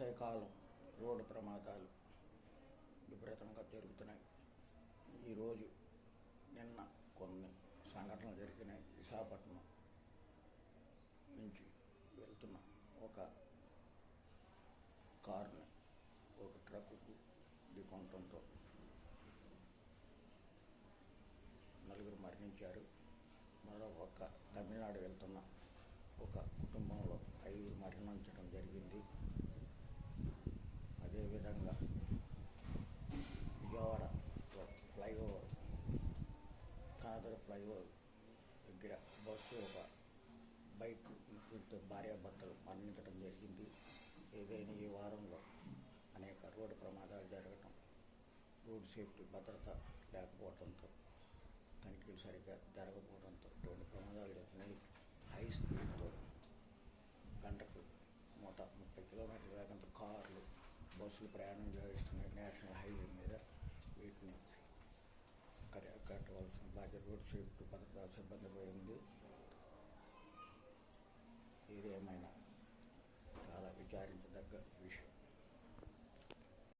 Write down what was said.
వేసవికాలం రోడ్డు ప్రమాదాలు విపరీతంగా జరుగుతున్నాయి. ఈరోజు నిన్న కొన్ని సంఘటనలు జరిగినాయి. విశాఖపట్నం నుంచి వెళ్తున్న ఒక కారుని ఒక ట్రక్కుకు ఢీకొనడంతో నలుగురు మరణించారు. మరో పక్క తమిళనాడు వెళ్తున్న ఒక కుటుంబంలో ఐదుగురు మరణించారు జరిగింది అదేవిధంగా విజయవాడలో ఫ్లైఓవర్ దాదాపు ఫ్లైఓవర్ దగ్గర బస్సు ఒక బైక్ వీటితో భార్యాభర్తలు మరణించడం జరిగింది. ఏదైనా ఈ వారంలో అనేక రోడ్డు ప్రమాదాలు జరగటం రోడ్ సేఫ్టీ భద్రత లేకపోవడంతో తనిఖీలు సరిగ్గా జరగకపోవడంతో ఇటువంటి ప్రమాదాలు జరుగుతున్నాయి. హై స్పీడ్తో గంటకు నూట ముప్పై కిలోమీటర్ల వేగంతో కార్లు బస్సులు ప్రయాణం చేస్తున్నాయి రోడ్ సేఫ్టీ భద్రతా సిబ్బందిపై ఉంది. ఏదేమైనా చాలా విచారించదగ్గ